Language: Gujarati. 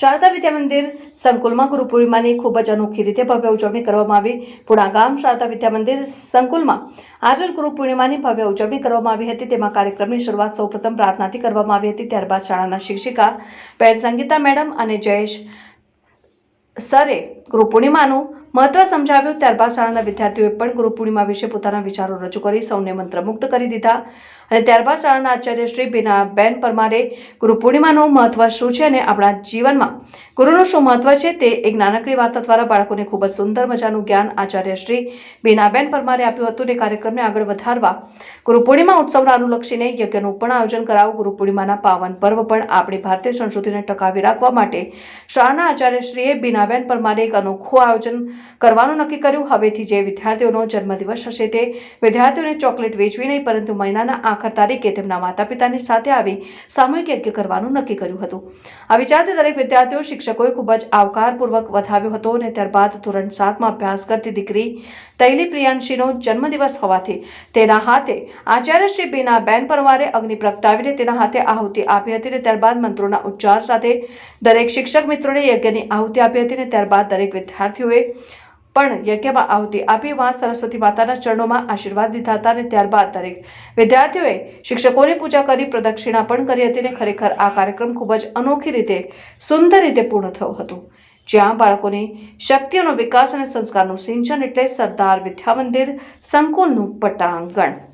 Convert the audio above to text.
શારદા વિદ્યા મંદિર સંકુલમાં ગુરુ પૂર્ણિમાની ખૂબ જ અનોખી રીતે ભવ્ય ઉજવણી કરવામાં આવી. પુણા ગામ શારદા વિદ્યા મંદિર સંકુલમાં આજે ગુરુ પૂર્ણિમાની ભવ્ય ઉજવણી કરવામાં આવી હતી. તેમાં કાર્યક્રમની શરૂઆત સૌપ્રથમ પ્રાર્થનાથી કરવામાં આવી હતી. ત્યારબાદ શાળાના શિક્ષિકા પેર સંગીતા મેડમ અને જયેશ સરે ગુરુ પૂર્ણિમાનું મહત્વ સમજાવ્યું ત્યારબાદ શાળાના વિદ્યાર્થીઓએ પણ ગુરુ પૂર્ણિમા વિશે પોતાના વિચારો રજૂ કરી સૌને મંત્રમુગ્ધ કરી દીધા. અને ત્યારબાદ શાળાના આચાર્ય શ્રી બેન પરમારે ગુરુ પૂર્ણિમાનું મહત્વ શું છે અને આપણા જીવનમાં ગુરુનું શું મહત્વ છે તે એક નાનકડી વાર્તા દ્વારા બાળકોને ખૂબ જ સુંદર મજાનું જ્ઞાન આચાર્ય શ્રી બેનાબેન પરમારે આપ્યું હતું અને કાર્યક્રમને આગળ વધારવા ગુરુ પૂર્ણિમા ઉત્સવને અનુલક્ષીને યજ્ઞનું પણ આયોજન કરાવું, ગુરુ પૂર્ણિમાના પાવન પર્વ પણ આપણી ભારતીય સંસ્કૃતિને ટકાવી રાખવા માટે શાળાના આચાર્યશ્રીએ બીનાબેન પરમારે એક અનોખું આયોજન કરવાનું નક્કી કર્યું. હવેથી જે વિદ્યાર્થીઓનો જન્મદિવસ હશે તે વિદ્યાર્થીઓને ચોકલેટ વેચવી નહીં, પરંતુ મહિનાના આખર તારીખે તેમના માતા પિતાની સાથે આવી સામૂહિક યજ્ઞ કરવાનું નક્કી કર્યું હતું. આ વિચારથી દરેક વિદ્યાર્થીઓ, શિક્ષકોએ ખૂબ જ આવકારપૂર્વક વધાવ્યો હતો અને ત્યારબાદ ધોરણ સાતમાં અભ્યાસ કરતી દીકરી તૈલી પ્રિયાંશીનો જન્મદિવસ હોવાથી તેના હાથે આચાર્ય શ્રી બીના બેન પરમારે અગ્નિ પ્રગટાવીને તેના હાથે આહુતિ આપી હતી અને ત્યારબાદ મંત્રોના ઉચ્ચાર સાથે દરેક શિક્ષક મિત્રોને યજ્ઞની આહુતિ આપી હતી અને ત્યારબાદ દરેક વિદ્યાર્થીઓએ પણ યજ્ઞમાં આવતી આપી માં સરસ્વતી માતાના ચરણોમાં આશીર્વાદ લીધા હતા અને ત્યારબાદ દરેક વિદ્યાર્થીઓએ શિક્ષકોની પૂજા કરી, પ્રદક્ષિણા પણ કરી હતી અને ખરેખર આ કાર્યક્રમ ખૂબ જ અનોખી રીતે, સુંદર રીતે પૂર્ણ થયો હતો. જ્યાં બાળકોની શક્તિઓનો વિકાસ અને સંસ્કારનું સિંચન એટલે સરદાર વિદ્યા મંદિર સંકુલનું પટાંગણ.